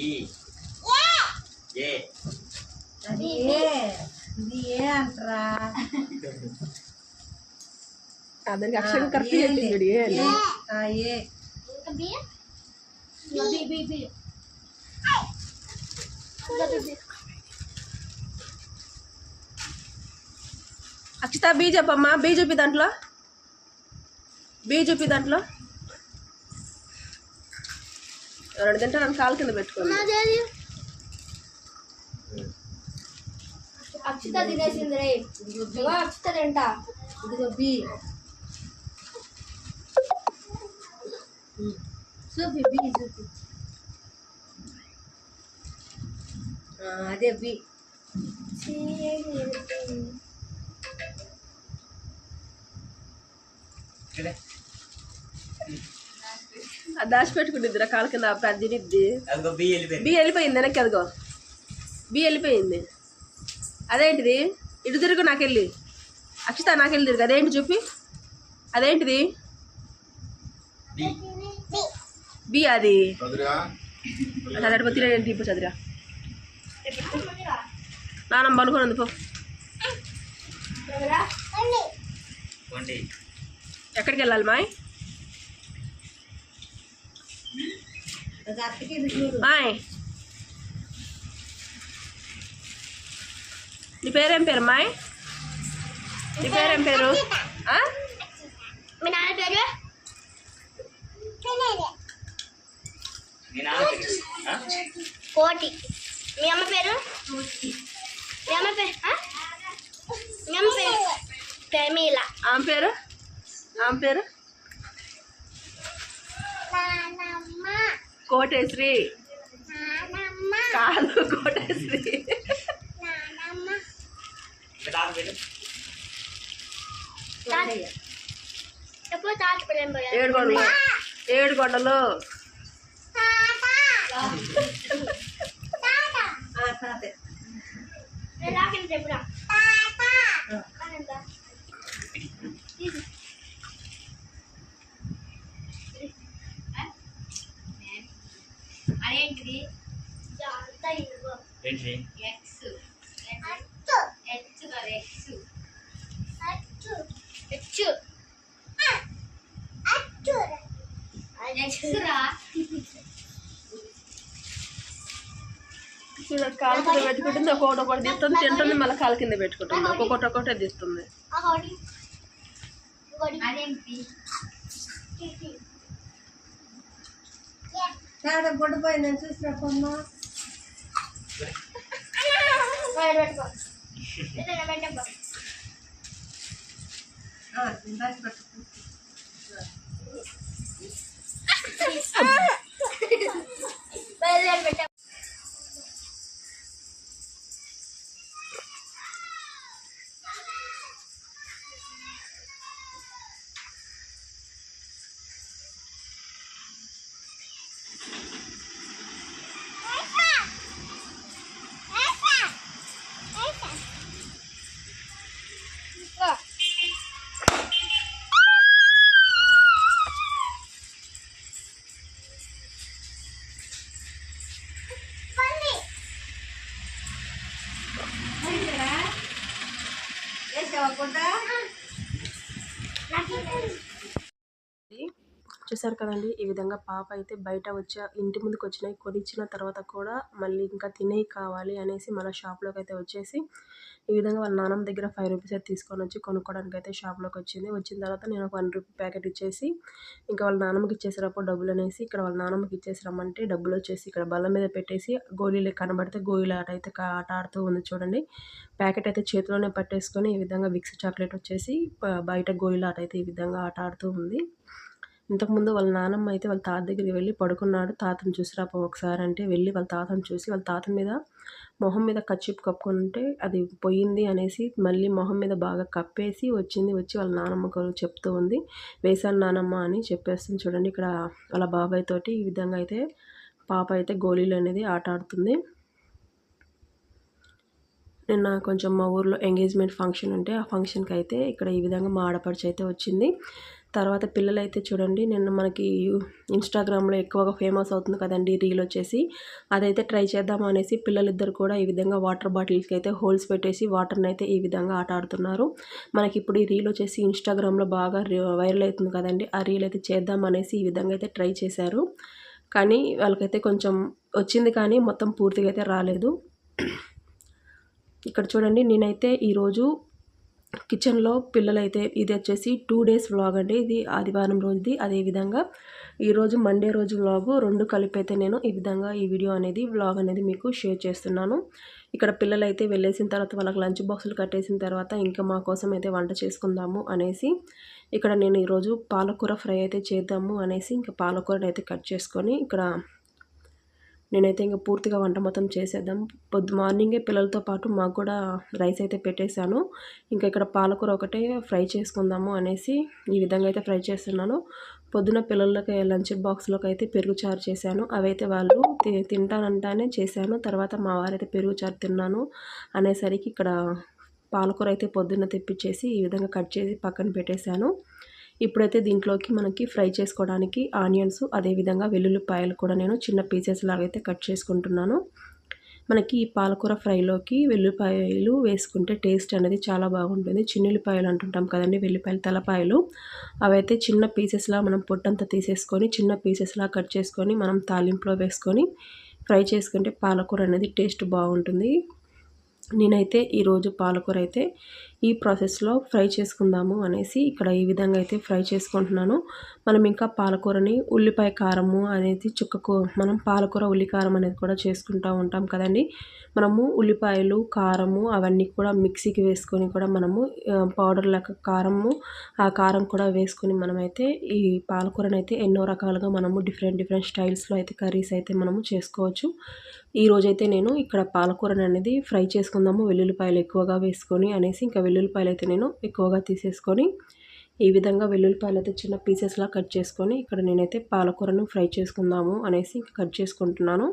ఈ ఏ అది ఏ ఇది ఏ అంటారా అందరికి అక్షరం కరెక్ట్ చెప్పింది ఏ అని. ఆ, ఏ ఇంకా బి బి బి బి ఇంకా బి బి అక్షిత బీ చెప్పమ్మా బీ చూపి దాంట్లో బీ చూపి దాంట్లో ఎవరైనా తింటే నన్ను కాలు కింద పెట్టుకోండి. అక్షిత తినేసింది రే అక్షిత తింటా. చూపి. బి చూపి. అదే బి. ఇక్కడే. అది దాచిపెట్టుకుంటుంది కాలు కింద అదిగో బి వెళ్ళిపోయింది. బి వెళ్ళిపోయింది వెనక్కి అదిగో. బి వెళ్ళిపోయింది. అదేంటిది? ఇటు తిరుగు నాకెళ్ళి. అక్షిత నాకెళ్ళి తిరుగు. అదేంటి చూపి? అదేంటిది? బి. బి అది. చదురా చదివి తినేది తీపు చదిరా నానమ్మ పనుకొని ఉంది పో. పోండి ఎక్కడికి వెళ్ళాలి మాయ్ అది అక్కకి ఇది చూడు మాయ్ నీ పేరేం పేరు మాయ్? నీ పేరేం పేరు? మీ నాన్న పేరు? కోటి. మీ అమ్మ పేరు? మీ అమ్మ పేరు? మీ అమ్మ పేరు? ప్రమీల. ఆమె పేరు? ఆమె పేరు? ఏడు కొండలు ఆ, తాతే. నేను రాకిన చెప్పురా అదేంటిది? ఏంటి? ఎక్స్ హెచ్ కదా ఎక్స్ హెచ్ ఎక్స్ రా. చూడ కాలు కింద పెట్టుకుంటుంది ఒక్కొక్కటి ఒకటి తీస్తుంది తింటుంది మళ్ళీ కాలు కింద పెట్టుకుంటుంది. ఒక్కొక్కటి ఒక్కొక్కటి తీస్తుంది. అదేంటి? తాత పొడిపోయి నేను చూసిన పొమ్మ పెట్టుకో. చూసారు కదండి. ఈ విధంగా పాప అయితే బయట వచ్చా ఇంటి ముందుకు వచ్చినాయి కొనిచ్చిన తర్వాత కూడా మళ్ళీ ఇంకా తినేవి కావాలి అనేసి మన షాప్లోకి అయితే వచ్చేసి ఈ విధంగా వాళ్ళ నాన్నమ్మ దగ్గర ఫైవ్ రూపీస్ అయితే తీసుకొని వచ్చి కొనుక్కోవడానికి అయితే షాప్లోకి వచ్చింది. వచ్చిన తర్వాత నేను ఒక వన్ రూపీ ప్యాకెట్ ఇచ్చేసి ఇంకా వాళ్ళ నాన్నమ్మకి ఇచ్చేసినప్పుడు డబ్బులు అనేసి ఇక్కడ వాళ్ళ నాన్నమ్మకి ఇచ్చేసి రమ్మంటే డబ్బులు వచ్చేసి ఇక్కడ బల్ల మీద పెట్టేసి గోళీలు కనబడితే గోళీలు ఆట అయితే ఆట ఆడుతూ ఉంది చూడండి. ప్యాకెట్ అయితే చేతిలోనే పట్టేసుకొని ఈ విధంగా విక్స్ చాక్లెట్ వచ్చేసి బయట గోళీల ఆట అయితే ఈ విధంగా ఆట ఆడుతూ ఉంది. ఇంతకుముందు వాళ్ళ నానమ్మ అయితే వాళ్ళ తాత దగ్గరికి వెళ్ళి పడుకున్నాడు. తాతను చూసి రాపో ఒకసారి అంటే వెళ్ళి వాళ్ళ తాతను చూసి వాళ్ళ తాత మీద మొహం మీద కచ్చిప్ కప్పుకుంటే ఉంటే అది పోయింది అనేసి మళ్ళీ మొహం మీద బాగా కప్పేసి వచ్చింది. వచ్చి వాళ్ళ నానమ్మకు చెప్తూ ఉంది. వేసాను నానమ్మ అని చెప్పేస్తుంది చూడండి. ఇక్కడ వాళ్ళ బాబాయ్ తోటి ఈ విధంగా అయితే పాప అయితే గోళీలు అనేది ఆట ఆడుతుంది. నిన్న కొంచెం మా ఊర్లో ఎంగేజ్మెంట్ ఫంక్షన్ ఉంటే ఆ ఫంక్షన్కి అయితే ఇక్కడ ఈ విధంగా మా ఆడపడుచు అయితే వచ్చింది. తర్వాత పిల్లలు అయితే చూడండి నేను మనకి ఇన్స్టాగ్రామ్లో ఎక్కువగా ఫేమస్ అవుతుంది కదండి రీల్ వచ్చేసి. అదైతే ట్రై చేద్దాం అనేసి పిల్లలిద్దరు కూడా ఈ విధంగా వాటర్ బాటిల్స్కి అయితే హోల్స్ పెట్టేసి వాటర్ని అయితే ఈ విధంగా ఆట ఆడుతున్నారు. మనకి ఇప్పుడు ఈ రీల్ వచ్చేసి ఇన్స్టాగ్రామ్లో బాగా వైరల్ అవుతుంది కదండి ఆ రీల్ అయితే చేద్దాం అనేసి ఈ విధంగా అయితే ట్రై చేశారు. కానీ వాళ్ళకైతే కొంచెం వచ్చింది కానీ మొత్తం పూర్తిగా అయితే రాలేదు. ఇక్కడ చూడండి నేనైతే ఈరోజు కిచెన్లో పిల్లలైతే ఇది వచ్చేసి టూ డేస్ వ్లాగ్ అండి. ఇది ఆదివారం రోజుది. అదేవిధంగా ఈరోజు మండే రోజు వ్లాగు. రెండు కలిపి అయితే నేను ఈ విధంగా ఈ వీడియో అనేది వ్లాగ్ అనేది మీకు షేర్ చేస్తున్నాను. ఇక్కడ పిల్లలైతే వెళ్ళేసిన తర్వాత వాళ్ళకి లంచ్ బాక్సులు కట్టేసిన తర్వాత ఇంకా మా కోసం అయితే వంట చేసుకుందాము అనేసి ఇక్కడ నేను ఈరోజు పాలకూర ఫ్రై అయితే చేద్దాము అనేసి ఇంకా పాలకూరని అయితే కట్ చేసుకొని ఇక్కడ నేనైతే ఇంకా పూర్తిగా వంట మొత్తం చేసేద్దాం. పొద్దు మార్నింగే పిల్లలతో పాటు మాకు కూడా రైస్ అయితే పెట్టేశాను. ఇంకా ఇక్కడ పాలకూర ఒకటే ఫ్రై చేసుకుందాము అనేసి ఈ విధంగా అయితే ఫ్రై చేస్తున్నాను. పొద్దున పిల్లలకి లంచ్ బాక్స్లోకి అయితే పెరుగు చారు చేశాను. అవైతే వాళ్ళు తి- తింటానంటానే చేశాను. తర్వాత మా వారైతే పెరుగు చారు తిన్నాను అనేసరికి ఇక్కడ పాలకూర అయితే పొద్దున్న తెప్పించేసి ఈ విధంగా కట్ చేసి పక్కన పెట్టేశాను. ఇప్పుడైతే దీంట్లోకి మనకి ఫ్రై చేసుకోవడానికి ఆనియన్స్ అదేవిధంగా వెల్లుల్లిపాయలు కూడా నేను చిన్న పీసెస్ లాగా అయితే కట్ చేసుకుంటున్నాను. మనకి ఈ పాలకూర ఫ్రైలోకి వెల్లుల్లిపాయలు వేసుకుంటే టేస్ట్ అనేది చాలా బాగుంటుంది. చిన్నుల్లిపాయలు అంటుంటాం కదండి వెల్లిపాయలు తలపాయలు. అవైతే చిన్న పీసెస్లా మనం పొట్టంతా తీసేసుకొని చిన్న పీసెస్లా కట్ చేసుకొని మనం తాలింపులో వేసుకొని ఫ్రై చేసుకుంటే పాలకూర అనేది టేస్ట్ బాగుంటుంది. నేనైతే ఈరోజు పాలకూర అయితే ఈ ప్రాసెస్లో ఫ్రై చేసుకుందాము అనేసి ఇక్కడ ఈ విధంగా అయితే ఫ్రై చేసుకుంటున్నాను. మనం ఇంకా పాలకూరని ఉల్లిపాయ కారము అనేది చుక్కకు మనం పాలకూర ఉల్లి కారం అనేది కూడా చేసుకుంటూ ఉంటాం కదండి. మనము ఉల్లిపాయలు కారము అవన్నీ కూడా మిక్సీకి వేసుకొని కూడా మనము పౌడర్ లెక్క కారము ఆ కారం కూడా వేసుకొని మనమైతే ఈ పాలకూరని అయితే ఎన్నో రకాలుగా మనము డిఫరెంట్ డిఫరెంట్ స్టైల్స్లో అయితే కర్రీస్ అయితే మనము చేసుకోవచ్చు. ఈ రోజైతే నేను ఇక్కడ పాలకూరని అనేది ఫ్రై చేసుకుందాము. వెల్లుల్లిపాయలు ఎక్కువగా వేసుకొని అనేసి ఇంకా వెల్లుల్లిపాయలు అయితే నేను ఎక్కువగా తీసేసుకొని ఈ విధంగా వెల్లుల్లిపాయలు అయితే చిన్న పీసెస్లా కట్ చేసుకొని ఇక్కడ నేనైతే పాలకూరను ఫ్రై చేసుకుందాము అనేసి ఇంకా కట్ చేసుకుంటున్నాను.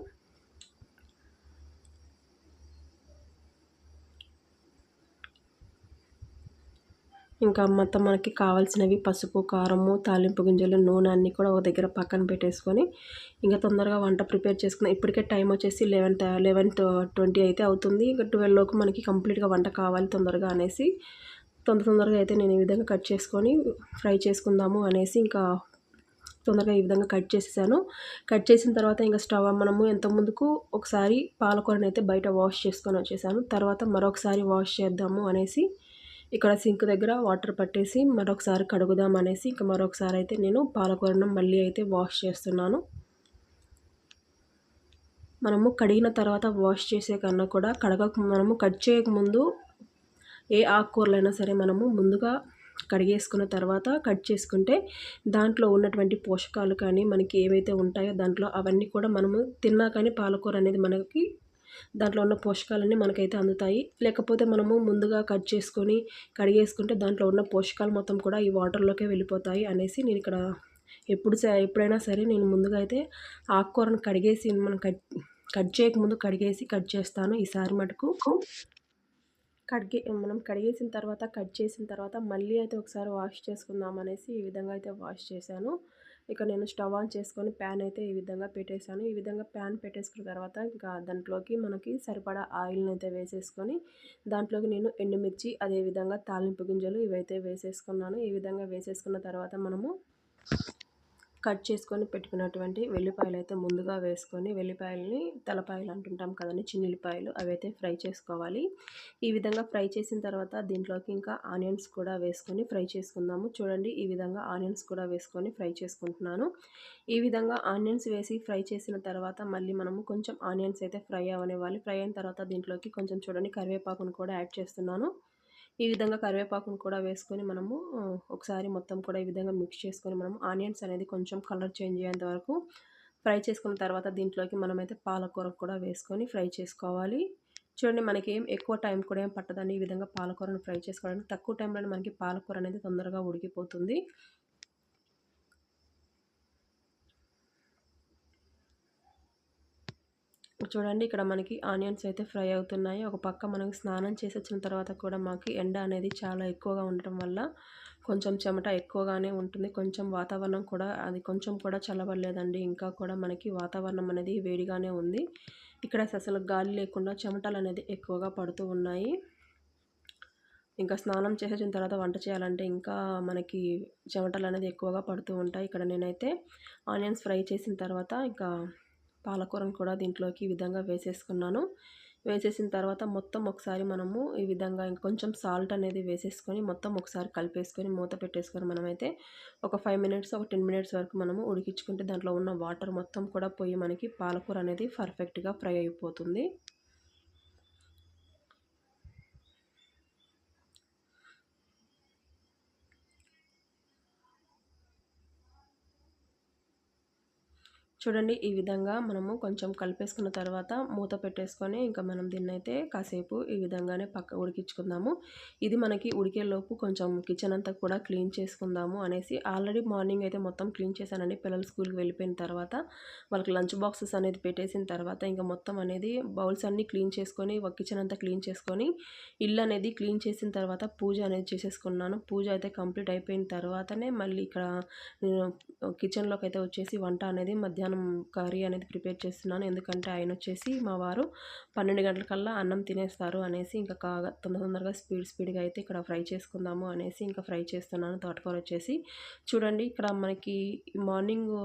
ఇంకా మొత్తం మనకి కావాల్సినవి పసుపు కారము తాలింపు గింజలు నూనె అన్నీ కూడా ఒక దగ్గర పక్కన పెట్టేసుకొని ఇంకా తొందరగా వంట ప్రిపేర్ చేసుకున్నాం ఇప్పటికే టైం వచ్చేసి లెవెన్ లెవెన్ ట్వంటీ అయితే అవుతుంది. ఇంకా ట్వెల్వ్లోకి మనకి కంప్లీట్గా వంట కావాలి తొందరగా అనేసి తొందర తొందరగా అయితే నేను ఈ విధంగా కట్ చేసుకొని ఫ్రై చేసుకుందాము అనేసి ఇంకా తొందరగా ఈ విధంగా కట్ చేసేసాను. కట్ చేసిన తర్వాత ఇంకా స్టవ్ మనము ఎంత ముందుకు ఒకసారి పాలకూరని అయితే బయట వాష్ చేసుకొని వచ్చేసాను. తర్వాత మరొకసారి వాష్ చేద్దాము అనేసి ఇక్కడ సింక్ దగ్గర వాటర్ పట్టేసి మరొకసారి కడుగుదాం అనేసి ఇంకా మరొకసారి అయితే నేను పాలకూరను మళ్ళీ అయితే వాష్ చేస్తున్నాను. మనము కడిగిన తర్వాత వాష్ చేసే కన్నా కూడా కడగక మనము కట్ చేయకముందు ఏ ఆకుకూరలైనా సరే మనము ముందుగా కడిగేసుకున్న తర్వాత కట్ చేసుకుంటే దాంట్లో ఉన్నటువంటి పోషకాలు కానీ మనకి ఏవైతే ఉంటాయో దాంట్లో అవన్నీ కూడా మనము తిన్నా కానీ పాలకూర అనేది మనకి దాంట్లో ఉన్న పోషకాలన్నీ మనకైతే అందుతాయి. లేకపోతే మనము ముందుగా కట్ చేసుకొని కడిగేసుకుంటే దాంట్లో ఉన్న పోషకాలు మొత్తం కూడా ఈ వాటర్లోకే వెళ్ళిపోతాయి అనేసి నేను ఇక్కడ ఎప్పుడు ఎప్పుడైనా సరే నేను ముందుగా అయితే ఆకుకూరను కడిగేసి మనం కట్ కట్ చేయకముందు కడిగేసి కట్ చేస్తాను ఈసారి మటుకు. కడిగే మనం కడిగేసిన తర్వాత కట్ చేసిన తర్వాత మళ్ళీ అయితే ఒకసారి వాష్ చేసుకుందాం అనేసి ఈ విధంగా అయితే వాష్ చేశాను. ఇక నేను స్టవ్ ఆన్ చేసుకొని ప్యాన్ అయితే ఈ విధంగా పెట్టేశాను. ఈ విధంగా ప్యాన్ పెట్టేసుకున్న తర్వాత ఇంకా దాంట్లోకి మనకి సరిపడా ఆయిల్ని అయితే వేసేసుకొని దాంట్లోకి నేను ఎండుమిర్చి అదేవిధంగా తాలింపు గింజలు ఇవైతే వేసేసుకున్నాను. ఈ విధంగా వేసేసుకున్న తర్వాత మనము కట్ చేసుకొని పెట్టుకున్నటువంటి వెల్లిపాయలు అయితే ముందుగా వేసుకొని వెల్లిపాయలని తలపాయలు అంటుంటాం కదండి అవి అయితే ఫ్రై చేసుకోవాలి. ఈ విధంగా ఫ్రై చేసిన తర్వాత దీంట్లోకి ఇంకా ఆనియన్స్ కూడా వేసుకొని ఫ్రై చేసుకుందాము. చూడండి ఈ విధంగా ఆనియన్స్ కూడా వేసుకొని ఫ్రై చేసుకుంటున్నాను. ఈ విధంగా ఆనియన్స్ వేసి ఫ్రై చేసిన తర్వాత మళ్ళీ మనము కొంచెం ఆనియన్స్ అయితే ఫ్రై అవనివ్వాలి ఫ్రై అయిన తర్వాత దీంట్లోకి కొంచెం చూడండి కరివేపాకును కూడా యాడ్ చేస్తున్నాను. ఈ విధంగా కరివేపాకును కూడా వేసుకొని మనము ఒకసారి మొత్తం కూడా ఈ విధంగా మిక్స్ చేసుకొని మనం ఆనియన్స్ అనేది కొంచెం కలర్ చేంజ్ అయ్యేంత వరకు ఫ్రై చేసుకున్న తర్వాత దీంట్లోకి మనమైతే పాలకూర కూడా వేసుకొని ఫ్రై చేసుకోవాలి. చూడండి మనకి ఏం ఎక్కువ టైం కూడా ఏం పట్టదండి ఈ విధంగా పాలకూరను ఫ్రై చేసుకోవడానికి. తక్కువ టైంలోనే మనకి పాలకూర అనేది తొందరగా ఉడికిపోతుంది. చూడండి ఇక్కడ మనకి ఆనియన్స్ అయితే ఫ్రై అవుతున్నాయి. ఒక పక్క మనకి స్నానం చేసి వచ్చిన తర్వాత కూడా మాకు ఎండ అనేది చాలా ఎక్కువగా ఉండటం వల్ల కొంచెం చెమట ఎక్కువగానే ఉంటుంది. కొంచెం వాతావరణం కూడా అది కొంచెం కూడా చల్లబడలేదండి. ఇంకా కూడా మనకి వాతావరణం అనేది వేడిగానే ఉంది. ఇక్కడ అసలు గాలి లేకుండా చెమటలు అనేది ఎక్కువగా పడుతూ ఉన్నాయి. ఇంకా స్నానం చేసేసిన తర్వాత వంట చేయాలంటే ఇంకా మనకి చెమటలు అనేది ఎక్కువగా పడుతూ ఉంటాయి. ఇక్కడ నేనైతే ఆనియన్స్ ఫ్రై చేసిన తర్వాత ఇంకా పాలకూరను కూడా దీంట్లోకి ఈ విధంగా వేసేసుకున్నాను. వేసేసిన తర్వాత మొత్తం ఒకసారి మనము ఈ విధంగా ఇంకొంచెం సాల్ట్ అనేది వేసేసుకొని మొత్తం ఒకసారి కలిపేసుకొని మూత పెట్టేసుకొని మనమైతే ఒక ఫైవ్ మినిట్స్ ఒక టెన్ మినిట్స్ వరకు మనము ఉడికించుకుంటే దాంట్లో ఉన్న వాటర్ మొత్తం కూడా పోయి మనకి పాలకూర అనేది పర్ఫెక్ట్గా ఫ్రై అయిపోతుంది. చూడండి ఈ విధంగా మనము కొంచెం కలిపేసుకున్న తర్వాత మూత పెట్టేసుకొని ఇంకా మనం దీన్ని అయితే కాసేపు ఈ విధంగానే పక్క ఉడికించుకుందాము. ఇది మనకి ఉడికేలోపు కొంచెం కిచెన్ అంతా కూడా క్లీన్ చేసుకుందాము అనేసి ఆల్రెడీ మార్నింగ్ అయితే మొత్తం క్లీన్ చేశానండి పిల్లలు స్కూల్కి వెళ్ళిపోయిన తర్వాత వాళ్ళకి లంచ్ బాక్సెస్ అనేది పెట్టేసిన తర్వాత ఇంకా మొత్తం అనేది బౌల్స్ అన్నీ క్లీన్ చేసుకొని కిచెన్ అంతా క్లీన్ చేసుకొని ఇల్లు అనేది క్లీన్ చేసిన తర్వాత పూజ అనేది చేసేసుకున్నాను. పూజ అయితే కంప్లీట్ అయిపోయిన తర్వాతనే మళ్ళీ ఇక్కడ నేను కిచెన్లోకి అయితే వచ్చేసి వంట అనేది మధ్యాహ్నం కర్రీ అనేది ప్రిపేర్ చేస్తున్నాను. ఎందుకంటే ఆయన వచ్చేసి మా వారు పన్నెండు గంటలకల్లా అన్నం తినేస్తారు అనేసి ఇంకా కాగా తొందర తొందరగా స్పీడ్ స్పీడ్గా అయితే ఇక్కడ ఫ్రై చేసుకుందాము అనేసి ఇంకా ఫ్రై చేస్తున్నాను. తోటకూర వచ్చేసి చూడండి ఇక్కడ మనకి మార్నింగ్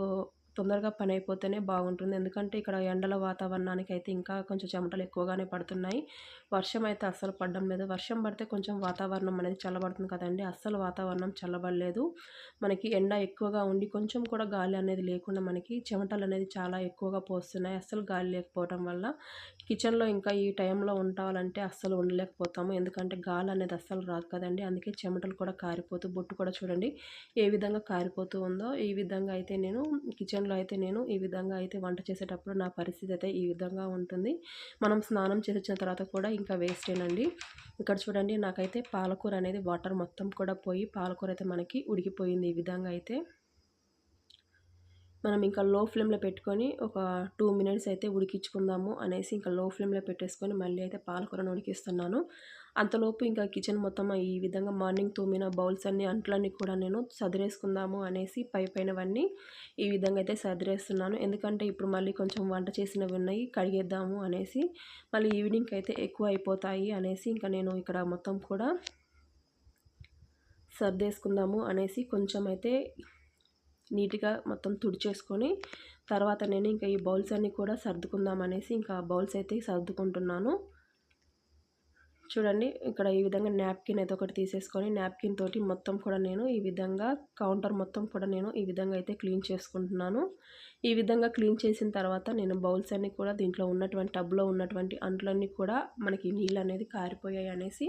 తొందరగా పని అయిపోతేనే బాగుంటుంది. ఎందుకంటే ఇక్కడ ఎండల వాతావరణానికి అయితే ఇంకా కొంచెం చెమటలు ఎక్కువగానే పడుతున్నాయి. వర్షం అయితే అస్సలు పడడం లేదు. వర్షం పడితే కొంచెం వాతావరణం అనేది చల్లబడుతుంది కదండి. అస్సలు వాతావరణం చల్లబడలేదు. మనకి ఎండ ఎక్కువగా ఉండి కొంచెం కూడా గాలి అనేది లేకుండా మనకి చెమటలు అనేది చాలా ఎక్కువగా పోస్తున్నాయి. అస్సలు గాలి లేకపోవడం వల్ల కిచెన్లో ఇంకా ఈ టైంలో ఉండాలంటే అస్సలు ఉండలేకపోతాము. ఎందుకంటే గాలి అనేది అస్సలు రాదు కదండి. అందుకే చెమటలు కూడా కారిపోతూ బొట్టు కూడా చూడండి ఏ విధంగా కారిపోతూ ఉందో. ఈ విధంగా అయితే నేను కిచెన్ కిచెన్లో అయితే నేను ఈ విధంగా అయితే వంట చేసేటప్పుడు నా పరిస్థితి అయితే ఈ విధంగా ఉంటుంది. మనం స్నానం చేసి వచ్చిన తర్వాత కూడా ఇంకా వేస్టేనండి ఇక్కడ చూడండి నాకైతే పాలకూర అనేది వాటర్ మొత్తం కూడా పోయి పాలకూర అయితే మనకి ఉడికిపోయింది ఈ విధంగా అయితే. మనం ఇంకా లో ఫ్లేమ్లో పెట్టుకొని ఒక టూ మినిట్స్ అయితే ఉడికించుకుందాము అనేసి ఇంకా లో ఫ్లేమ్లో పెట్టేసుకొని మళ్ళీ అయితే పాలకూరను ఉడికిస్తున్నాను. అంతలోపు ఇంకా కిచెన్ మొత్తం ఈ విధంగా మార్నింగ్ తోమిన బౌల్స్ అన్ని అంట్లన్నీ కూడా నేను సదిరేసుకుందాము అనేసి పై పైనవన్నీ ఈ విధంగా అయితే సదిరేస్తున్నాను. ఎందుకంటే ఇప్పుడు మళ్ళీ కొంచెం వంట చేసినవి ఉన్నాయి కడిగేద్దాము అనేసి మళ్ళీ ఈవినింగ్కి అయితే ఎక్కువ అయిపోతాయి అనేసి ఇంకా నేను ఇక్కడ మొత్తం కూడా సర్దేసుకుందాము అనేసి కొంచెం అయితే నీట్గా మొత్తం తుడిచేసుకొని తర్వాత నేను ఇంకా ఈ బౌల్స్ అన్నీ కూడా సర్దుకుందాం అనేసి ఇంకా బౌల్స్ అయితే సర్దుకుంటున్నాను. చూడండి. ఇక్కడ ఈ విధంగా నాప్కిన్ అయితే ఒకటి తీసేసుకొని నాప్కిన్ తోటి మొత్తం కూడా నేను ఈ విధంగా కౌంటర్ మొత్తం కూడా నేను ఈ విధంగా అయితే క్లీన్ చేసుకుంటున్నాను. ఈ విధంగా క్లీన్ చేసిన తర్వాత నేను బౌల్స్ అన్నీ కూడా దీంట్లో ఉన్నటువంటి టబ్లో ఉన్నటువంటి అంట్లన్నీ కూడా మనకి నీళ్ళు అనేది కారిపోయాయి అనేసి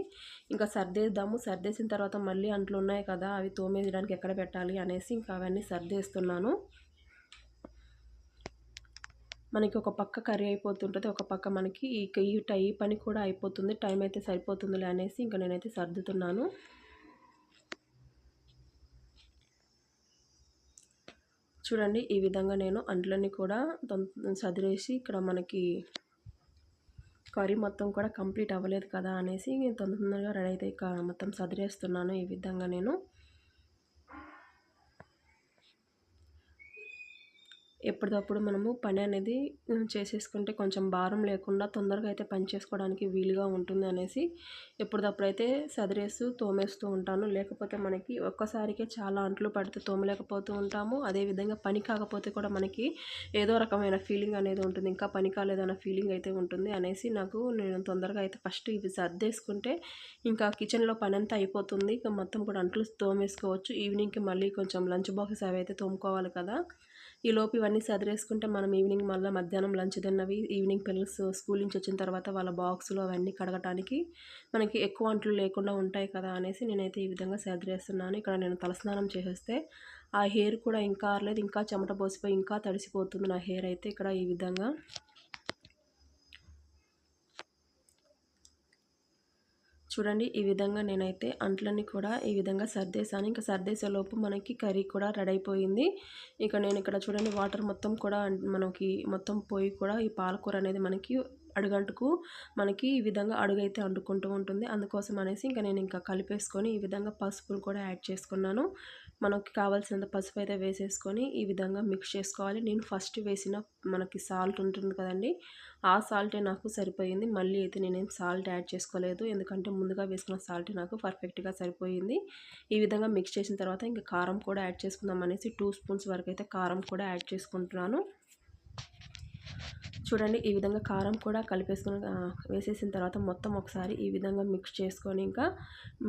ఇంకా సర్దేద్దాము. సర్దేసిన తర్వాత మళ్ళీ అంట్లు ఉన్నాయి కదా అవి తోమేయడానికి ఎక్కడ పెట్టాలి అనేసి ఇంకా అవన్నీ సర్దేస్తున్నాను. మనకి ఒక పక్క కర్రీ అయిపోతుంటుంది ఒక పక్క మనకి ఈ ఈ టై పని కూడా అయిపోతుంది టైం అయితే సరిపోతుందిలే అనేసి ఇంకా నేనైతే సర్దుతున్నాను. చూడండి ఈ విధంగా నేను అంట్లన్నీ కూడా సదిరేసి ఇక్కడ మనకి కర్రీ మొత్తం కూడా కంప్లీట్ అవ్వలేదు కదా అనేసి తొందర తొందరగా రెడీ అయితే ఇక మొత్తం సదిరేస్తున్నాను ఈ విధంగా నేను. ఎప్పటికప్పుడు మనము పని అనేది చేసేసుకుంటే కొంచెం భారం లేకుండా తొందరగా అయితే పని చేసుకోవడానికి వీలుగా ఉంటుంది అనేసి ఎప్పటికప్పుడు అయితే సదిరేస్తూ తోమేస్తూ ఉంటాను. లేకపోతే మనకి ఒక్కసారికే చాలా అంట్లు పడితే తోమలేకపోతూ ఉంటాము. అదేవిధంగా పని కాకపోతే కూడా మనకి ఏదో రకమైన ఫీలింగ్ అనేది ఉంటుంది. ఇంకా పని కాలేదన్న ఫీలింగ్ అయితే ఉంటుంది అనేసి నాకు నేను తొందరగా అయితే ఫస్ట్ ఇవి సర్దేసుకుంటే ఇంకా కిచెన్లో పని అంతా అయిపోతుంది. ఇంకా మొత్తం కూడా అంట్లు తోమేసుకోవచ్చు. ఈవినింగ్కి మళ్ళీ కొంచెం లంచ్ బాక్సెస్ అవి అయితే తోముకోవాలి కదా. ఈ లోపు ఇవన్నీ సదిరేసుకుంటే మనం ఈవినింగ్ మళ్ళీ మధ్యాహ్నం లంచ్ తిన్నవి ఈవినింగ్ పిల్లలు స్కూల్ నుంచి వచ్చిన తర్వాత వాళ్ళ బాక్సులు అవన్నీ కడగటానికి మనకి ఎక్కువ అంట్లు లేకుండా ఉంటాయి కదా అనేసి నేనైతే ఈ విధంగా సదిరేస్తున్నాను. ఇక్కడ నేను తలస్నానం చేసేస్తే ఆ హెయిర్ కూడా ఇంకా ఆరలేదు ఇంకా చెమట పోసిపోయి ఇంకా తడిసిపోతుంది నా హెయిర్ అయితే. ఇక్కడ ఈ విధంగా చూడండి ఈ విధంగా నేనైతే అంట్లన్నీ కూడా ఈ విధంగా సర్దేశాను. ఇంకా సర్దేసేలోపు మనకి కర్రీ కూడా రెడీ అయిపోయింది ఇక నేను ఇక్కడ చూడండి వాటర్ మొత్తం కూడా మనకి మొత్తం పోయి కూడా ఈ పాలకూర అనేది మనకి అడుగంటుకు మనకి ఈ విధంగా అడుగైతే అంటుకుంటూ ఉంటుంది. అందుకోసం అనేసి ఇంకా నేను ఇంకా కలిపేసుకొని ఈ విధంగా పసుపులు కూడా యాడ్ చేసుకున్నాను. మనకి కావాల్సినంత పసుపు అయితే వేసేసుకొని ఈ విధంగా మిక్స్ చేసుకోవాలి. నేను ఫస్ట్ వేసిన మనకి సాల్ట్ ఉంటుంది కదండి ఆ సాల్టే నాకు సరిపోయింది. మళ్ళీ అయితే నేనేం సాల్ట్ యాడ్ చేసుకోలేదు. ఎందుకంటే ముందుగా వేసుకున్న సాల్ట్ నాకు పర్ఫెక్ట్గా సరిపోయింది. ఈ విధంగా మిక్స్ చేసిన తర్వాత ఇంకా కారం కూడా యాడ్ చేసుకుందాం అనేసి టూ స్పూన్స్ వరకు అయితే కారం కూడా యాడ్ చేసుకుంటున్నాను. చూడండి ఈ విధంగా కారం కూడా కలిపేసుకొని వేసేసిన తర్వాత మొత్తం ఒకసారి ఈ విధంగా మిక్స్ చేసుకొని ఇంకా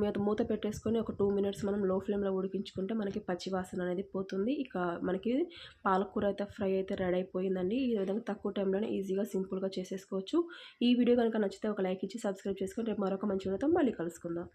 మూత మూత పెట్టేసుకొని ఒక టూ మినిట్స్ మనం లో ఫ్లేమ్లో ఉడికించుకుంటే మనకి పచ్చి వాసన అనేది పోతుంది. ఇక మనకి పాలకూర అయితే ఫ్రై అయితే రెడీ అయిపోయిందండి. ఈ విధంగా తక్కువ టైంలోనే ఈజీగా సింపుల్గా చేసేసుకోవచ్చు. ఈ వీడియో కనుక నచ్చితే ఒక లైక్ ఇచ్చి సబ్స్క్రైబ్ చేసుకొని రేపు మరొక మంచి విధంగా మళ్ళీ కలుసుకుందాం.